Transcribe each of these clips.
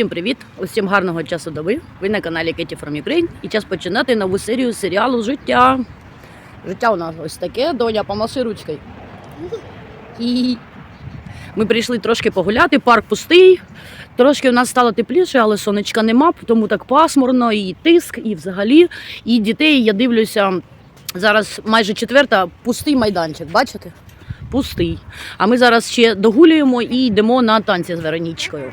Усім привіт! Усім гарного часу доби. Ви на каналі Кеті from Ukraine. І час починати нову серію серіалу Життя. Життя у нас ось таке. Доня, помаши ручкою. І ми прийшли трошки погуляти, парк пустий. Трошки у нас стало тепліше, але сонечка нема, тому так пасмурно, і тиск, і взагалі. І дітей я дивлюся зараз майже четверта, пустий майданчик. Бачите? Пустий. А ми зараз ще догулюємо і йдемо на танці з Веронічкою.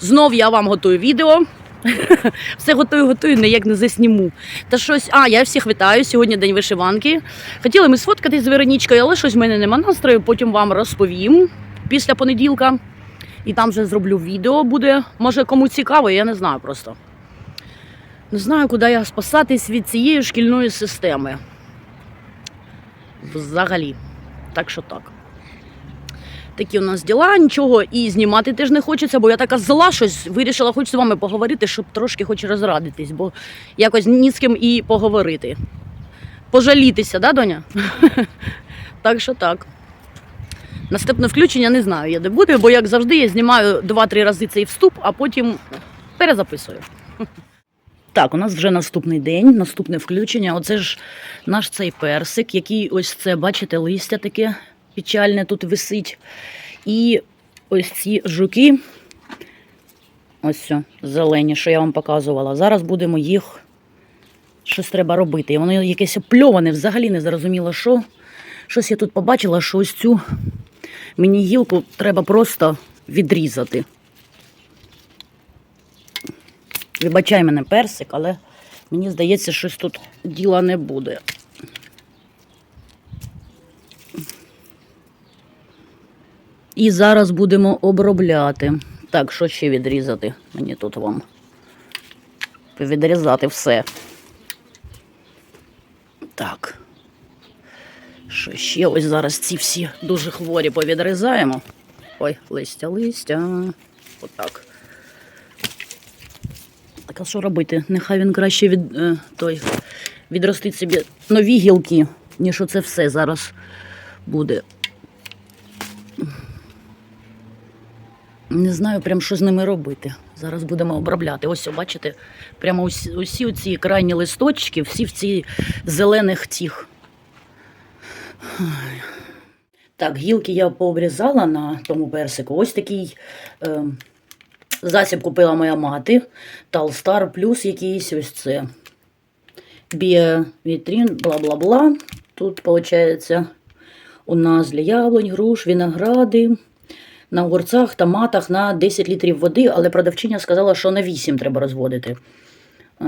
Знов я вам готую відео. Все готую, готую, ніяк не засніму. Та щось, а я всіх вітаю. Сьогодні день вишиванки. Хотіли ми сфоткатись з Веронічкою, але щось в мене нема настрою. Потім вам розповім після понеділка. І там вже зроблю відео. Буде, може, кому цікаво, я не знаю просто. Не знаю, куди я спасатись від цієї шкільної системи. Взагалі. Так що так. Такі у нас діла, нічого і знімати теж не хочеться, бо я така зла щось вирішила хоч з вами поговорити, щоб трошки хоч розрадитись, бо якось ні з ким і поговорити. Пожалітися, да, доня? Так що так. Наступне включення не знаю, я де буде, бо як завжди я знімаю 2-3 рази цей вступ, а потім перезаписую. Так, у нас вже наступний день, наступне включення. Оце ж наш цей персик, який ось це, бачите, листя таке печальне тут висить. І ось ці жуки, ось все, зелені, що я вам показувала. Зараз будемо їх. Щось треба робити. І воно якесь опльоване, взагалі не зрозуміло, що. Щось я тут побачила, що ось цю мені гілку треба просто відрізати. Вибачай мене персик, але мені здається, щось тут діла не буде. І зараз будемо обробляти. Так, що ще відрізати? Мені тут вам відрізати все. Так. Що ще ось зараз ці всі дуже хворі повідрізаємо. Ой, листя, листя. Отак. Так, а що робити? Нехай він краще від, е, той, відростить собі нові гілки, ніж оце все зараз буде. Не знаю прям, що з ними робити. Зараз будемо обробляти. Ось, бачите, прямо усі, ці крайні листочки, всі в ці зелених тіх. Так, гілки я пообрізала на тому персику. Ось такий е, засіб купила моя мати. Талстар плюс якийсь ось це. Біовітрін, бла-бла-бла. Тут, виходить, у нас для яблунь, груш, виногради. На огурцях, томатах на 10 літрів води, але продавчиня сказала, що на 8 треба розводити. Е,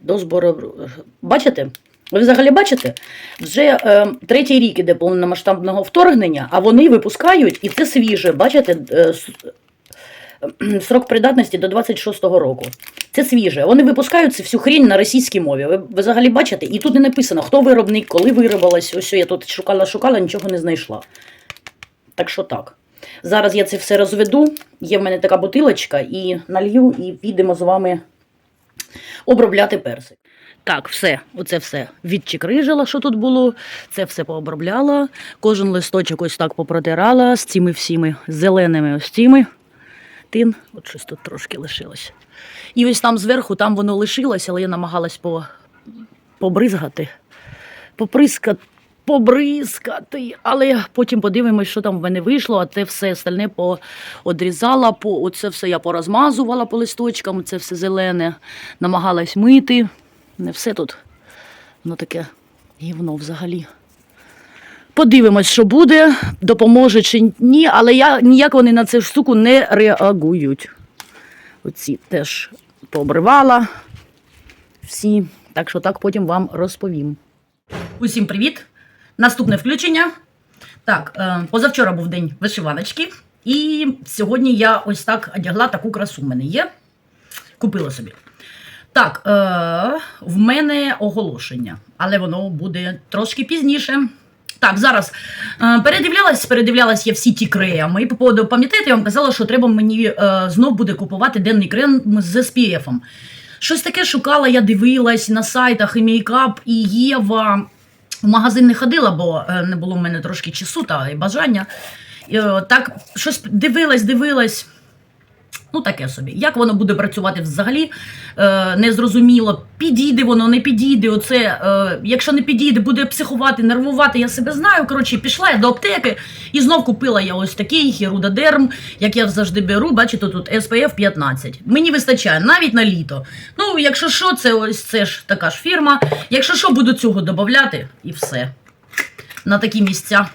До збору. Бачите? Ви взагалі бачите? Вже е, третій рік іде повномасштабного вторгнення, а вони випускають, і це свіже. Бачите, е, е, срок придатності до 26-го року. Це свіже. Вони випускають всю хрінь на російській мові. Ви, взагалі бачите? І тут не написано, хто виробник, коли виробилось. Ось я тут шукала, шукала, нічого не знайшла. Так що так. Зараз я це все розведу. Є в мене така бутилочка, і налью, і підемо з вами обробляти персик. Так, все, оце все відчикрижила, що тут було. Це все пообробляла. Кожен листочок ось так попротирала з цими всіми зеленими ось цими. Тин, от щось тут трошки лишилось. І ось там зверху, там воно лишилось, але я намагалась по, побризгати. Поприскати. Побризкати, але потім подивимось, що там в мене вийшло, а це все остальне поодрізала, по, оце все я порозмазувала по листочкам, це все зелене, намагалась мити. Не все тут, воно таке гівно взагалі. Подивимось, що буде, допоможе чи ні, але я, ніяк вони на цю штуку не реагують. Оці теж пообривала всі, так що так потім вам розповім. Усім привіт! Наступне включення. Так, е, позавчора був день вишиваночки, і сьогодні я ось так одягла таку красу. в мене є. Купила собі. Так, е, в мене оголошення, але воно буде трошки пізніше. Так, зараз е, передивлялась, передивлялась я всі ті креми. І по поводу, пам'ятаєте, я вам казала, що треба мені знов буде купувати денний крем з SPF. Щось таке шукала, я дивилась на сайтах і Мейкап, і Єва. В магазин не ходила, бо е, не було в мене трошки часу та і бажання. Е, так, щось дивилась, дивилась. Ну, таке собі. Як воно буде працювати взагалі, е, незрозуміло. Підійде воно, не підійде. Оце, е, якщо не підійде, буде психувати, нервувати, я себе знаю. Коротше, пішла я до аптеки і знов купила я ось такий хірудодерм, як я завжди беру. Бачите, тут SPF 15. Мені вистачає навіть на літо. Ну, якщо що, це ось це ж така ж фірма. Якщо що, буду цього додати і все. На такі місця.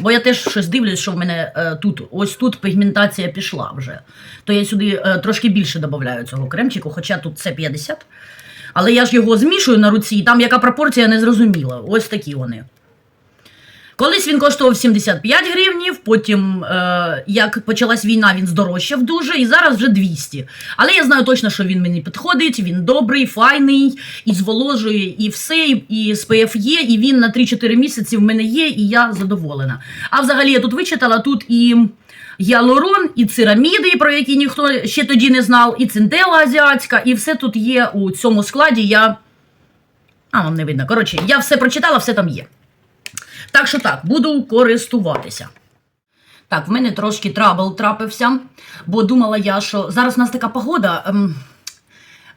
Бо я теж щось дивлюсь, що в мене е, тут, ось тут пігментація пішла вже. То я сюди е, трошки більше додаю цього кремчику, хоча тут це 50. Але я ж його змішую на руці, і там яка пропорція не зрозуміла. Ось такі вони. Колись він коштував 75 гривнів, потім, е, як почалась війна, він здорожчав дуже, і зараз вже 200. Але я знаю точно, що він мені підходить, він добрий, файний, і зволожує, і все, і, SPF є, і він на 3-4 місяці в мене є, і я задоволена. А взагалі я тут вичитала, тут і гіалурон, і цераміди, про які ніхто ще тоді не знав, і цинтела азіатська, і все тут є у цьому складі. Я. А, вам не видно. Коротше, я все прочитала, все там є. Так що так, буду користуватися. Так, в мене трошки трабл трапився, бо думала я, що зараз у нас така погода. Ем,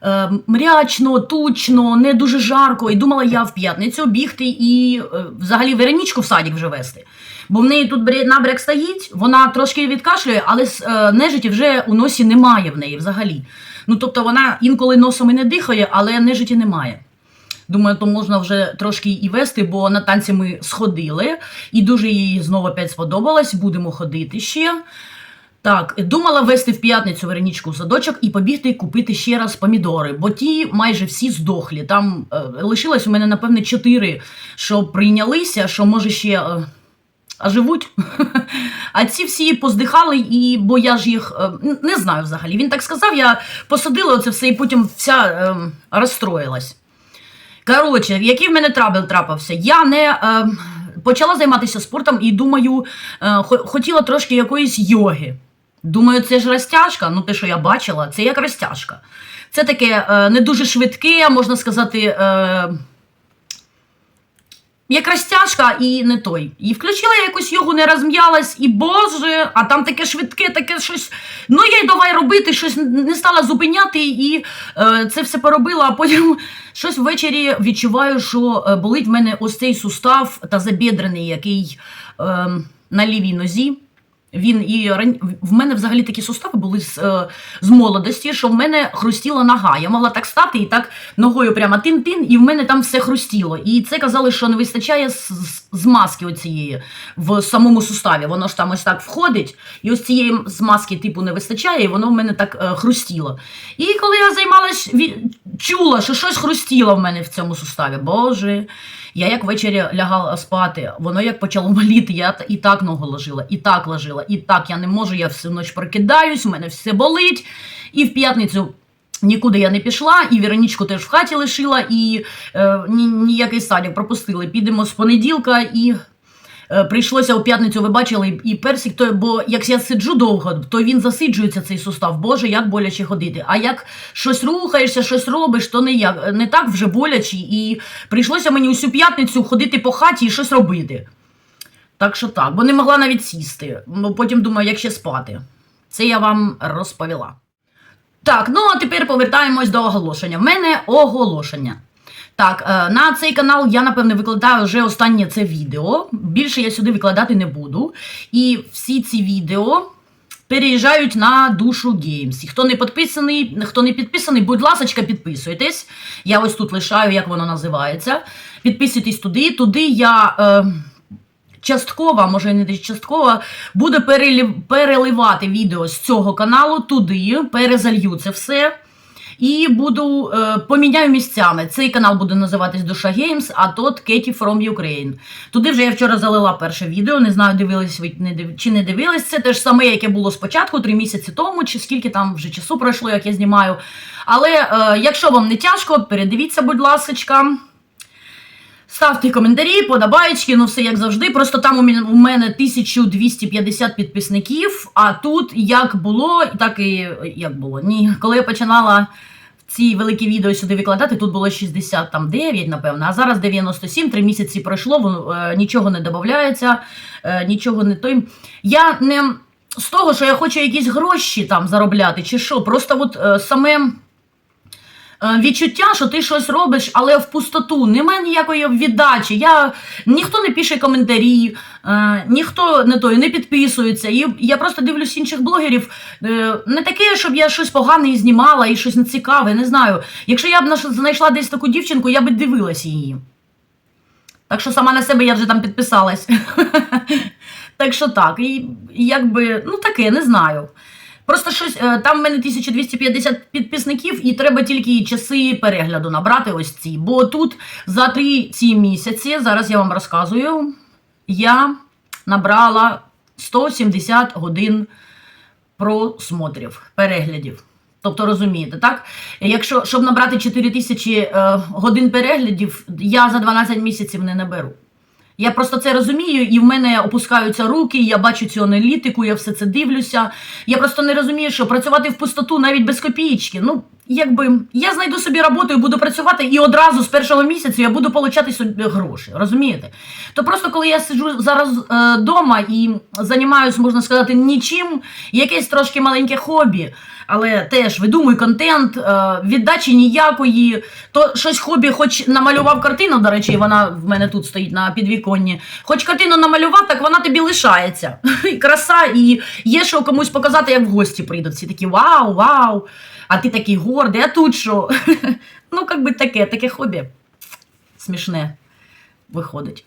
ем, мрячно, тучно, не дуже жарко. І думала я в п'ятницю бігти і е, взагалі Веронічку в садик вже вести. Бо в неї тут бря- набряк стоїть, вона трошки відкашлює, але е, нежиті вже у носі немає в неї взагалі. Ну тобто вона інколи носом і не дихає, але нежиті немає. Думаю, то можна вже трошки і вести, бо на танці ми сходили, і дуже їй знову опять сподобалось. Будемо ходити ще. Так, думала вести в п'ятницю Веронічку в садочок і побігти купити ще раз помідори, бо ті майже всі здохлі. Там е, лишилось у мене, напевне, чотири, що прийнялися, що може ще. Е, а живуть. А ці всі поздихали, і бо я ж їх е, не знаю взагалі. Він так сказав, я посадила оце все і потім вся е, розстроїлась. Коротше, який в мене трабл трапився? Я не е, почала займатися спортом і думаю, е, хотіла трошки якоїсь йоги. Думаю, це ж розтяжка. Ну, те, що я бачила, це як розтяжка. Це таке е, не дуже швидке, можна сказати. Е, як розтяжка і не той. І включила я якусь йогу, не розм'ялась, і боже, а там таке швидке, таке щось. Ну я й давай робити, щось не стала зупиняти, і е, це все поробила, а потім щось ввечері відчуваю, що е, болить в мене ось цей сустав та забідрений, який е, на лівій нозі. Він і ран- в мене взагалі такі сустави були з, е, з молодості, що в мене хрустіла нога. Я могла так стати і так ногою прямо тин-тин, і в мене там все хрустіло. І це казали, що не вистачає змазки оцієї в самому суставі. Воно ж там ось так входить, і ось цієї змазки типу не вистачає, і воно в мене так е, хрустіло. І коли я займалась, чула, що щось хрустіло в мене в цьому суставі. Боже. Я як ввечері лягала спати, воно як почало боліти, я і так ногу ложила, і так ложила, і так я не можу, я всю ніч прокидаюсь, у мене все болить. І в п'ятницю нікуди я не пішла, і Веронічку теж в хаті лишила, і е, ні, ніякий садик пропустили. Підемо з понеділка і. Е, Прийшлося у п'ятницю, ви бачили, і персик, то, бо як я сиджу довго, то він засиджується цей сустав. Боже, як боляче ходити. А як щось рухаєшся, щось робиш, то не як не так вже боляче. І прийшлося мені усю п'ятницю ходити по хаті і щось робити. Так що так, бо не могла навіть сісти. Потім думаю, як ще спати. Це я вам розповіла. Так, ну а тепер повертаємось до оголошення. В мене оголошення. Так, е, на цей канал я, напевне, викладаю вже останнє це відео. Більше я сюди викладати не буду. І всі ці відео переїжджають на душу Геймс. І хто не підписаний, хто не підписаний, будь ласка, підписуйтесь. Я ось тут лишаю, як воно називається. Підписуйтесь туди. Туди я. Е, частково, може не частково, буду переливати відео з цього каналу туди, перезалью це все. І буду е, поміняю місцями. Цей канал буде називатись Душа Геймс, а тот Кеті from Ukraine. Туди вже я вчора залила перше відео. Не знаю, дивились ви не див... чи не дивились. Це те ж саме, яке було спочатку, три місяці тому, чи скільки там вже часу пройшло, як я знімаю. Але е, якщо вам не тяжко, передивіться, будь ласочка. Ставте коментарі, подобаєчки, ну все як завжди. Просто там у мене, 1250 підписників, а тут як було, так і як було. Ні, коли я починала ці великі відео сюди викладати, тут було 69, напевно, а зараз 97, три місяці пройшло, е, нічого не додається, е, нічого не той. Я не з того, що я хочу якісь гроші там заробляти, чи що. Просто от е, саме відчуття, що ти щось робиш, але в пустоту. Немає ніякої віддачі. Я, ніхто не пише коментарі, е, ніхто не той, не підписується. І я просто дивлюсь інших блогерів. Е, не таке, щоб я щось погане і знімала і щось нецікаве, не знаю. Якщо я б знайшла десь таку дівчинку, я би дивилась її. Так що сама на себе я вже там підписалась. Так що так, і якби, ну таке, не знаю. Просто щось, е, там в мене 1250 підписників, і треба тільки часи перегляду набрати ось ці. Бо тут за три ці місяці, зараз я вам розказую, я набрала 170 годин просмотрів, переглядів. Тобто розумієте, так? Якщо щоб набрати 4 тисячі е, годин переглядів, я за 12 місяців не наберу. Я просто це розумію, і в мене опускаються руки, я бачу цю аналітику, я все це дивлюся. Я просто не розумію, що працювати в пустоту навіть без копієчки. Ну, якби я знайду собі роботу і буду працювати, і одразу з першого місяця я буду отримати собі гроші. Розумієте? То просто коли я сиджу зараз вдома і займаюся, можна сказати, нічим, якесь трошки маленьке хобі. Але теж видумуй контент, е, віддачі ніякої. То щось хобі, хоч намалював картину, до речі, вона в мене тут стоїть на підвіконні. Хоч картину намалював, так вона тобі лишається. Краса, і є що комусь показати, як в гості прийдуть. Всі такі вау, вау. А ти такий гордий, а тут що? Ну, як би таке, таке хобі. Смішне виходить.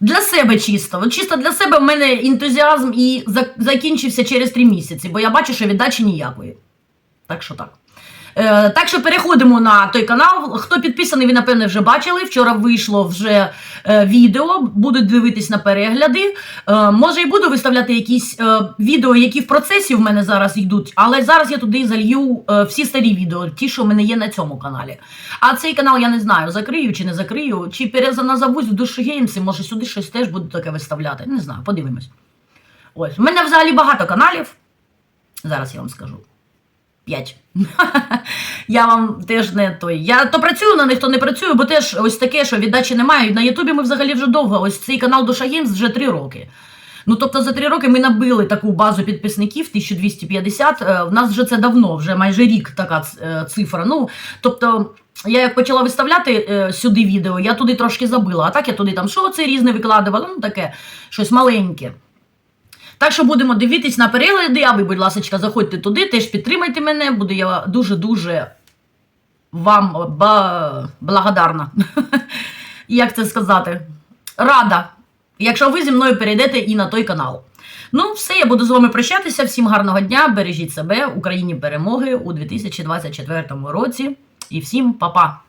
Для себе чисто. От чисто для себе в мене ентузіазм і закінчився через три місяці, бо я бачу, що віддачі ніякої. Так що так. Е, так що переходимо на той канал. Хто підписаний, ви напевне вже бачили. Вчора вийшло вже е, відео, будуть дивитись на перегляди. Е, може, і буду виставляти якісь е, відео, які в процесі в мене зараз йдуть, але зараз я туди залью е, всі старі відео, ті, що в мене є на цьому каналі. А цей канал я не знаю, закрию чи не закрию, чи перезаназовусь в душі геймси, може сюди щось теж буду таке виставляти. Не знаю, подивимось. Ось, у мене взагалі багато каналів. Зараз я вам скажу. П'ять. Я вам теж не той. Я то працюю на них, то не працюю, бо теж ось таке, що віддачі немає. На Ютубі ми взагалі вже довго. Ось цей канал Душа Геймс вже три роки. Ну, тобто за три роки ми набили таку базу підписників 1250. Е, В нас вже це давно, вже майже рік така е, цифра. Ну, тобто, я як почала виставляти е, сюди відео, я туди трошки забила. А так я туди там що це різне викладувала, ну таке щось маленьке. Так що будемо дивитись на перегляди, а ви, будь ласка, заходьте туди, теж підтримайте мене, буду я дуже-дуже вам благодарна. Як це сказати? Рада, якщо ви зі мною перейдете і на той канал. Ну, все, я буду з вами прощатися. Всім гарного дня, бережіть себе, Україні перемоги у 2024 році. І всім па-па!